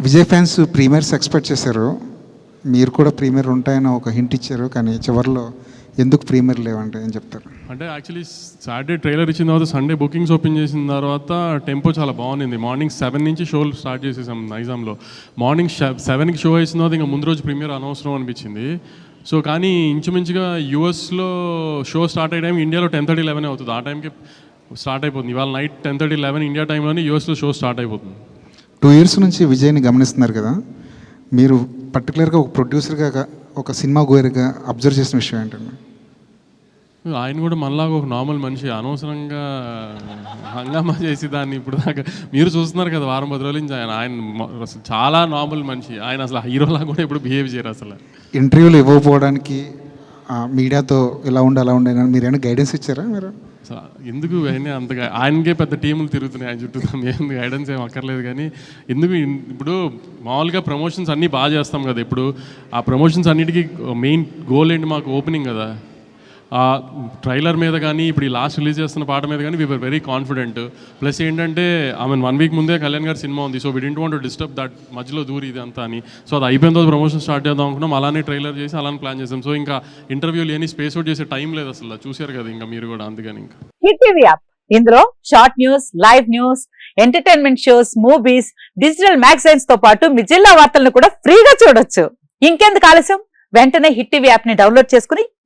Vijay fans premieres expect చేశారు. మీరు కూడా ప్రీమియర్ ఉంటాయని ఒక హింట్ ఇచ్చారు కానీ చివరిలో ఎందుకు ప్రీమియర్ లేవంటే ఏం చెప్తారు. అంటే యాక్చువల్లీ సాటర్డే ట్రైలర్ ఇచ్చిన తర్వాత సండే బుకింగ్స్ ఓపెన్ చేసిన తర్వాత టెంపో చాలా బాగుంది మార్నింగ్ సెవెన్ నుంచి షోలు స్టార్ట్ చేసేసాం నైజాంలో. మార్నింగ్ సెవెన్కి షో వేసిన తర్వాత ఇంకా ముందు రోజు ప్రీమియర్ అనవసరం అనిపించింది. సో కానీ ఇంచుమించుగా యూఎస్లో షో స్టార్ట్ అయ్యే టైం ఇండియాలో టెన్ థర్టీ లెవెన్ అవుతుంది. ఆ టైంకి స్టార్ట్ అయిపోతుంది. ఇవాళ night ten thirty eleven India టైంలోనే యూఎస్లో షో స్టార్ట్ అయిపోతుంది. టూ ఇయర్స్ నుంచి విజయ్ని గమనిస్తున్నారు కదా మీరు పర్టికులర్గా ఒక ప్రొడ్యూసర్గా ఒక సినిమా గోయర్గా అబ్జర్వ్ చేసిన విషయం ఏంటండి? ఆయన కూడా మనలాగా ఒక నార్మల్ మనిషి అనవసరంగా హంగామా చేసి దాన్ని ఇప్పుడు దాకా మీరు చూస్తున్నారు కదా వారం పది రోజుల నుంచి ఆయన ఆయన చాలా నార్మల్ మనిషి. ఆయన అసలు హీరోలా కూడా ఇప్పుడు బిహేవ్ చేయరు అసలు. ఇంటర్వ్యూలు ఇవ్వకపోవడానికి మీడియాతో ఇలా ఉండి అలా ఉండే మీరు ఏమైనా గైడెన్స్ ఇచ్చారా మీరు? సో ఎందుకు ఆయన అంతగా? ఆయనకే పెద్ద టీములు తిరుగుతున్నాయి. ఆయన చుట్టూ ఏం గైడెన్స్ ఏం అక్కర్లేదు కానీ ఎందుకు ఇప్పుడు మామూలుగా ప్రమోషన్స్ అన్నీ బాగా చేస్తాం కదా. ఇప్పుడు ఆ ప్రమోషన్స్ అన్నిటికీ మెయిన్ గోల్ ఏంటి మాకు? ఓపెనింగ్ కదా. ట్రైలర్ మీద కానీ ఇప్పుడు ఈ లాస్ట్ రిలీజ్ చేస్తున్న పాట మీద కానీ వీఆర్ వెరీ కాన్ఫిడెంట్ ప్లస్ ఏంటంటే ఐ మీన్ వన్ వీక్ ముందే కళ్యాణ్ గారి సినిమా ఉంది. So we didn't want disturb that మధ్యలో దూరి ఇది అంతా అని. సో అది అయిపోయిన తర్వాత ప్రమోషన్ స్టార్ట్ చేద్దాం అనుకున్నాం. అలానే ట్రైలర్ చేసి అలానే ప్లాన్ చేసాం. సో ఇంకా ఇంటర్వ్యూలు ఏని స్పేస్ అవుట్ చేసే టైం లేదు అసలు. చూశారు కదా ఇంకా మీరు కూడా అందుకని ఇంకా. హిట్ టీవీ యాప్ ఇందులో short news live news entertainment shows movies digital మ్యాగజైన్స్తో పాటు మీ జిల్లా వార్తలను కూడా ఫ్రీగా చూడొచ్చు. ఇంకెందుకు ఆలస్యం? వెంటనే హిట్ టీవీ యాప్ని డౌన్లోడ్ చేసుకుని